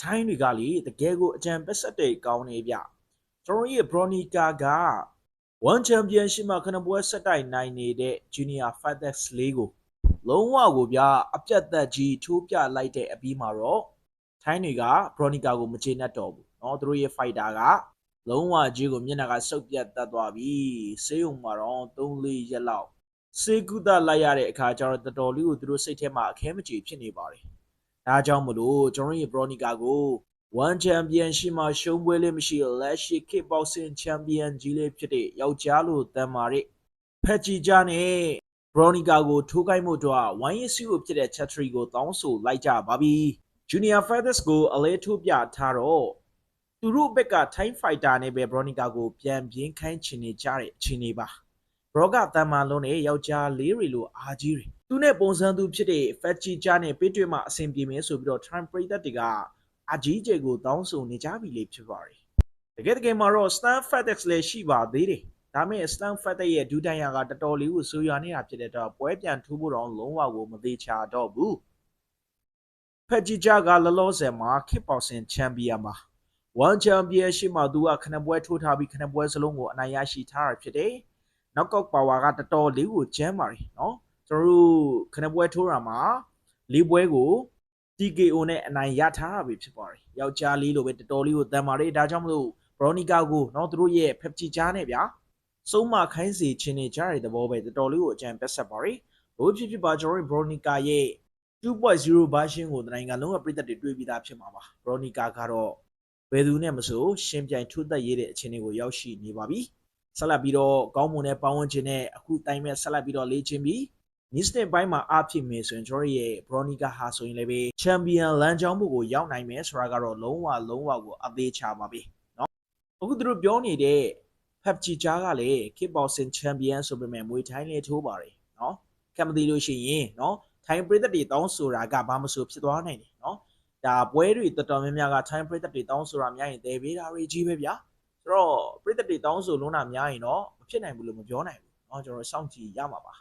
ထိုင်းတွေကလေတကယ်ကိုအကြံပက်ဆက်တဲ့ကောင်းနေဗျကျွန်တော်ရဲ့ Bronica က One Championship မှာခဏပွဲဆက်တိုက်နိုင်နေတဲ့ Junior FedEx လေးကိုလုံးဝကိုဗျအပြတ်သက်ကြီးထိုးပြလိုက်တဲ့အပြီးမှာတော့ထိုင်းတွေက Bronica ကိုမချေနဲ့တော့ဘူးเนาะသူတို့ရဲ့ fighter ကလုံးဝကြီးကိုမျက်နှာကစုပ်ပြတ်တတ်သွားပြီဆေးရုံမှာတော့3-4ရက်လောက်စေကုသလိုက်ရတဲ့အခါကျတော့တော်တော်လေးကိုသူတို့စိတ်ထဲမှာအခဲမကြေဖြစ်နေပါတယ် ဒါကြောင့်မလို့ကျွန်တော်ရဲ့ Bronica ကို One Championship မှာရှုံးပွဲလေးမရှိလက်ရှိ Kickboxing Champion ကြီးလေးဖြစ်တဲ့ယောက်ျားလိုတန်မာတဲ့ဖက်ကြီးကြနဲ့ Bronica ကိုထိုးခိုင်းမှုတော့ဝိုင်းရစီကိုဖြစ်တဲ့ Chattery ကိုတောင်းဆိုလိုက်ကြပါပြီ Junior Feathers ကိုအလဲထိုးပြထားတော့သူတို့ဘက်က Time Fighter နဲ့ပဲ Bronica ကိုပြန်ပြင်းခိုင်းချင်နေကြတဲ့အခြေအနေပါဘ ရောကတန်မာလုံးနဲ့ယောက်ျားလေးတွေလိုအားကြီးတွေသူနဲ့ပုံစံသူဖြစ်တဲ့ Fat ကြီးကြားနဲ့ပေးတွေ့မှအဆင်ပြေမယ်ဆိုပြီးတော့ Trump ပရိသတ်တွေကအကြီးကျယ်ကိုတောင်းဆိုနေကြပြီလေဖြစ်ပါတယ်တကယ်တကယ်မှာတော့ Stan FedEx လည်းရှိပါသေးတယ်ဒါပေမဲ့ Stan FedEx ရဲ့ဒူတန်ယာကတော်တော်လေးကိုဆိုးရွားနေတာဖြစ်တဲ့တော့ပွဲပြန်ထိုးဖို့တော့လုံးဝကိုမသေးချာတော့ဘူးဖက်ကြီးကြားကလလောဆယ်မှာ Kickboxing Champion ပါ One Championship မှာသူကခဏပွဲထိုးထားပြီးခဏပွဲစလုံးကိုအနိုင်ရရှိထားတာဖြစ်တယ် နောက်ကောက်ပါဝါကတော်တော်လေးကိုကျမ်းပါတယ်နော်ကျွန်တော်တို့ခဏပွဲထိုးတာမှာလေးပွဲကို TKO နဲ့အနိုင်ရထားပြီဖြစ်ပါတယ်ယောက်ျားလေးလိုပဲတော်တော်လေးကိုတန်ပါတယ်ဒါကြောင့်မလို့ Veronica ကိုနော်သူတို့ရဲ့ Pepsi ကြားနဲ့ဗျာဆုံးမခိုင်းစေခြင်းနဲ့ကြားရတဲ့သဘောပဲတော်တော်လေးကိုအကြံပေးဆက်ပါတယ်ဘိုးဖြစ်ဖြစ်ပါကျွန်တော်တို့ Veronica ရဲ့2.0 version ကိုတိုင်းကလုံးဝပြည်သက်တွေတွေ့ပြီးသားဖြစ်မှာပါ Veronica ကတော့ဘယ်သူနဲ့မဆိုရှင်ပြိုင်ထိုးသက်ရတဲ့အခြေအနေကိုရောက်ရှိနေပါပြီ။ ဆက်လက်ပြီးတော့ကောင်းမွန်တဲ့ပတ်ဝန်းကျင်နဲ့အခုတိုင်းမဲ့ဆက်လက်ပြီးတော့လေ့ကျင့်ပြီး Nissan ဘိုင်းမှာအားဖြစ်မယ်ဆိုရင်ကျွန်တော်ရဲ့ Bronica ဟာဆိုရင်လည်းပဲ Champion လမ်းကြောင်းမှုကိုရောက်နိုင်မယ်ဆိုတာကတော့လုံးဝလုံးဝကိုအသေးချာပါပဲเนาะအခုသူတို့ပြောနေတဲ့ PUBG ကြားကလည်း Kickboxing Champion ဆိုပေမဲ့မွေထိုင်းလေးထိုးပါတယ်เนาะကံမသိလို့ရှိရင်เนาะထိုင်းပြည်သက်တွေတောင်းဆိုတာကဘာမှမဆိုဖြစ်သွားနိုင်တယ်เนาะဒါပွဲတွေတော်တော်များများကထိုင်းပြည်သက်တွေတောင်းဆိုတာများရင်တဲပေးတာတွေကြီးပဲဗျာ ဆို တော့ပြည်သက်တွေတောင်းဆိုလုံးတာများရင်တော့မဖြစ်နိုင်ဘူးလို့မပြောနိုင်ဘူးเนาะကျွန်တော်စောင့်ကြည့်ရမှာပါ